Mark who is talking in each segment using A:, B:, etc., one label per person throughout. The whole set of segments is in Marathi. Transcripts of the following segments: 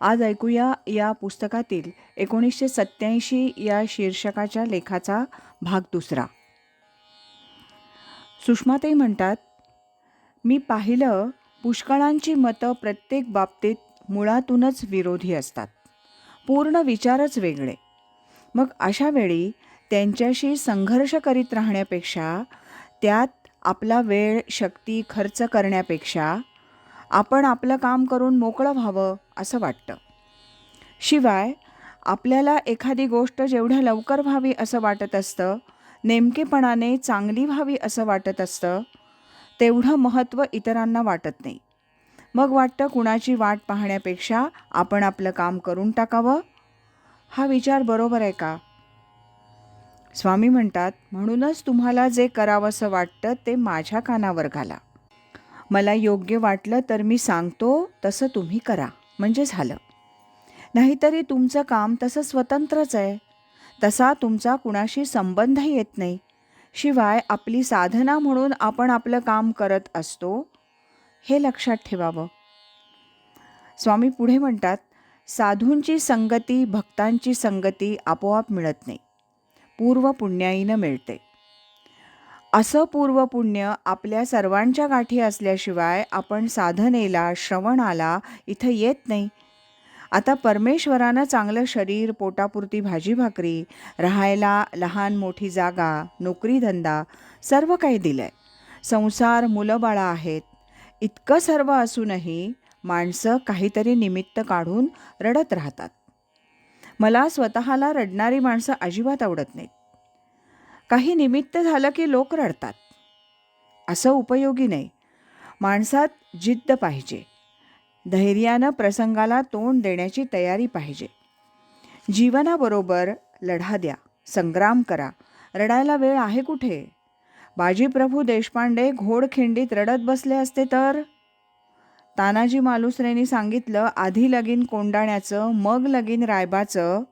A: आज ऐकूया या पुस्तकातील एकोणीसशे सत्याऐंशी या शीर्षकाच्या लेखाचा भाग दुसरा. सुषमाताई म्हणतात मी पाहिलं पुष्कळांची मतं प्रत्येक बाबतीत मुळातूनच विरोधी असतात. पूर्ण विचारच वेगळे. मग अशा वेळी त्यांच्याशी संघर्ष करीत राहण्यापेक्षा त्यात आपला वेळ शक्ती खर्च करण्यापेक्षा आपण आपलं काम करून मोकळं व्हावं असं वाटतं. शिवाय आपल्याला एखादी गोष्ट जेवढ्या लवकर व्हावी असं वाटत असतं नेमकेपणाने चांगली व्हावी असं वाटत असतं तेवढं महत्त्व इतरांना वाटत नाही. मग वाटतं कुणाची वाट पाहण्यापेक्षा आपण आपलं काम करून टाकावं? हा विचार बरोबर आहे का? स्वामी म्हणतात म्हणूनच तुम्हाला जे करावंसं वाटतं ते माझ्या कानावर घाला. मला योग्य वाटलं तर मी सांगतो तसं तुम्ही करा. म्हणजे झालं. नाहीतरी तुमचं काम तसं स्वतंत्रच आहे. तसा तुमचा कुणाशी संबंधही येत नाही. शिवाय आपली साधना म्हणून आपण आपलं काम करत असतो हे लक्षात ठेवावं. स्वामी पुढे म्हणतात साधूंची संगती भक्तांची संगती आपोआप मिळत नाही. पूर्व पुण्याईनं मिळते. असं पूर्वपुण्य आपल्या सर्वांच्या गाठी असल्याशिवाय आपण साधनेला श्रवणाला इथं येत नाही. आता परमेश्वरानं चांगलं शरीर पोटापुरती भाजी भाकरी राहायला लहान मोठी जागा नोकरीधंदा सर्व काही दिलं आहे संसार मुलंबाळा आहेत. इतकं सर्व असूनही माणसं काहीतरी निमित्त काढून रडत राहतात. मला स्वतःला रडणारी माणसं अजिबात आवडत नाहीत. काही निमित्त झालं की लोक रडतात. असं उपयोगी नाही. माणसात जिद्द पाहिजे. धैर्यानं प्रसंगाला तोंड देण्याची तयारी पाहिजे. जीवनाबरोबर लढा द्या संग्राम करा. रडायला वेळ आहे कुठे? बाजीप्रभू देशपांडे घोडखिंडीत रडत बसले असते तर? तानाजी मालुसरेंनी सांगितलं आधी लगीन कोंडाण्याचं मग लगीन रायबाचं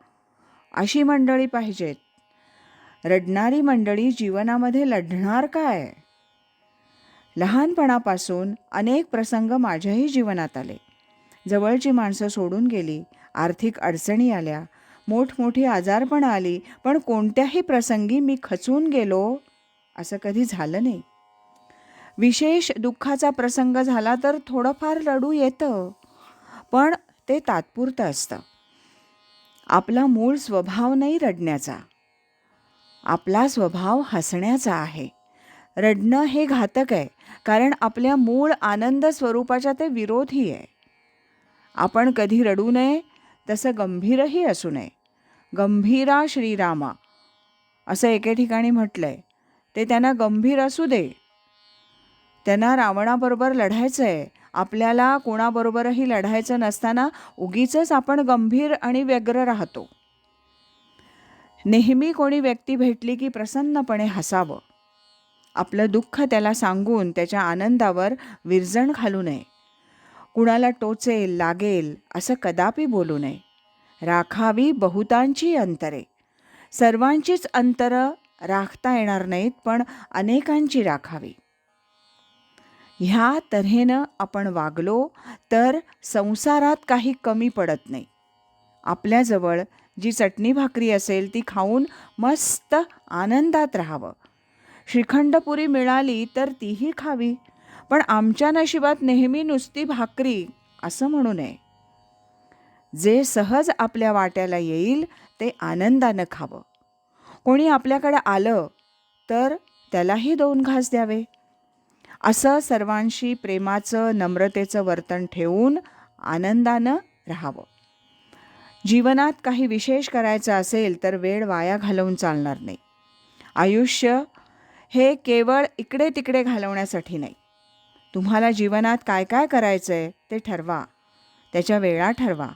A: अशी मंडळी पाहिजेत. रडणारी मंडळी जीवनामध्ये लढणार काय? लहानपणापासून अनेक प्रसंग माझ्याही जीवनात आले. जवळची माणसं सोडून गेली आर्थिक अडचणी आल्या मोठमोठी आजारपण आली पण कोणत्याही प्रसंगी मी खचून गेलो असं कधी झालं नाही. विशेष दुःखाचा प्रसंग झाला तर थोडंफार रडू येतं पण ते तात्पुरतं असतं. आपला मूळ स्वभाव नाही रडण्याचा. आपला स्वभाव हसण्याचा आहे. रडणं हे घातक आहे कारण आपल्या मूळ आनंद स्वरूपाच्या ते विरोधी आहे. आपण कधी रडू नये तसं गंभीरही असू नये. गंभीरा श्रीरामा असं एके ठिकाणी म्हटलं आहे ते त्यांना गंभीर असू दे. त्यांना रावणाबरोबर लढायचं आहे आपल्याला कोणाबरोबरही लढायचं नसताना उगीच आपण गंभीर आणि व्यग्र राहतो. नेहमी कोणी व्यक्ती भेटली की प्रसन्नपणे हसावं. आपलं दुःख त्याला सांगून त्याच्या आनंदावर विरजण घालू नये. कुणाला टोचेल लागेल असं कदापि बोलू नये. राखावी बहुतांची अंतरे. सर्वांचीच अंतरं राखता येणार नाहीत पण अनेकांची राखावी. ह्या तऱ्हेनं आपण वागलो तर संसारात काही कमी पडत नाही. आपल्याजवळ जी चटणी भाकरी असेल ती खाऊन मस्त आनंदात राहावं. श्रीखंडपुरी मिळाली तर तीही खावी पण आमच्या नशिबात नेहमी नुसती भाकरी असं म्हणू नये. जे सहज आपल्या वाट्याला येईल ते आनंदानं खावं. कोणी आपल्याकडे आलं तर त्यालाही दोन घास द्यावे. असं सर्वांशी प्रेमाचं नम्रतेचं वर्तन ठेवून आनंदानं राहावं. जीवनात काही विशेष करायचं असेल तर वेळ वाया घालवून चालणार नाही. आयुष्य हे केवळ इकडे तिकडे घालवण्यासाठी नाही. तुम्हाला जीवनात काय काय करायचं आहे ते ठरवा. त्याच्या वेळा ठरवा.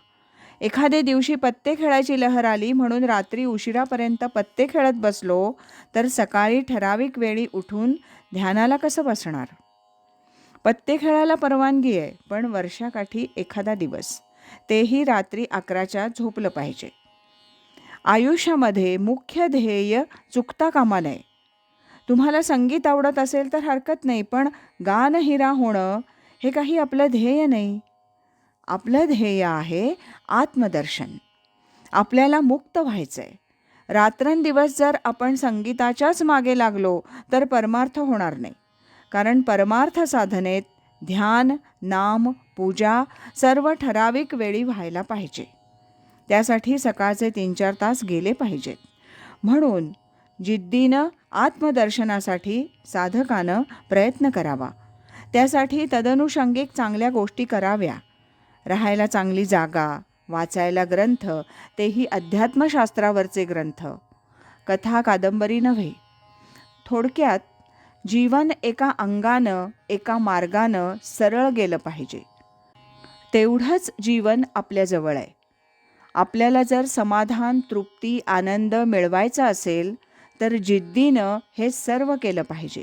A: एखाद्या दिवशी पत्ते खेळायची लहर आली म्हणून रात्री उशिरापर्यंत पत्ते खेळत बसलो तर सकाळी ठराविक वेळी उठून ध्यानाला कसं बसणार? पत्ते खेळायला परवानगी आहे पण वर्षाकाठी एखादा दिवस. तेही रात्री अकराच्या झोपलं पाहिजे. आयुष्यामध्ये मुख्य ध्येय चुकता कामा नये. तुम्हाला संगीत आवडत असेल तर हरकत नाही पण गानहिरा होणं हे काही आपलं ध्येय नाही. आपलं ध्येय आहे आत्मदर्शन. आपल्याला मुक्त व्हायचं आहे रात्रंदिवस जर आपण संगीताच्याच मागे लागलो तर परमार्थ होणार नाही. कारण परमार्थ साधनेत ध्यान नाम पूजा सर्व ठराविक वेळी व्हायला पाहिजे. त्यासाठी सकाळचे तीन चार तास गेले पाहिजेत. म्हणून जिद्दीनं आत्मदर्शनासाठी साधकानं प्रयत्न करावा. त्यासाठी तदनुषंगिक चांगल्या गोष्टी कराव्या. राहायला चांगली जागा वाचायला ग्रंथ तेही अध्यात्मशास्त्रावरचे ग्रंथ. कथा कादंबरी नव्हे. थोडक्यात जीवन एका अंगानं एका मार्गानं सरळ गेलं पाहिजे. तेवढंच जीवन आपल्याजवळ आहे. आपल्याला जर समाधान तृप्ती आनंद मिळवायचा असेल तर जिद्दीनं हे सर्व केलं पाहिजे.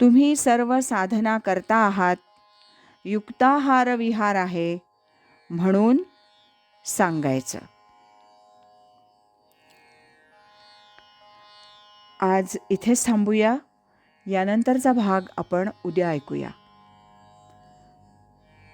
A: तुम्ही सर्व साधना करता आहात. युक्ताहार विहार आहे म्हणून सांगायचं. आज इथेच थांबूया. यानंतरचा भाग आपण उद्या ऐकूया.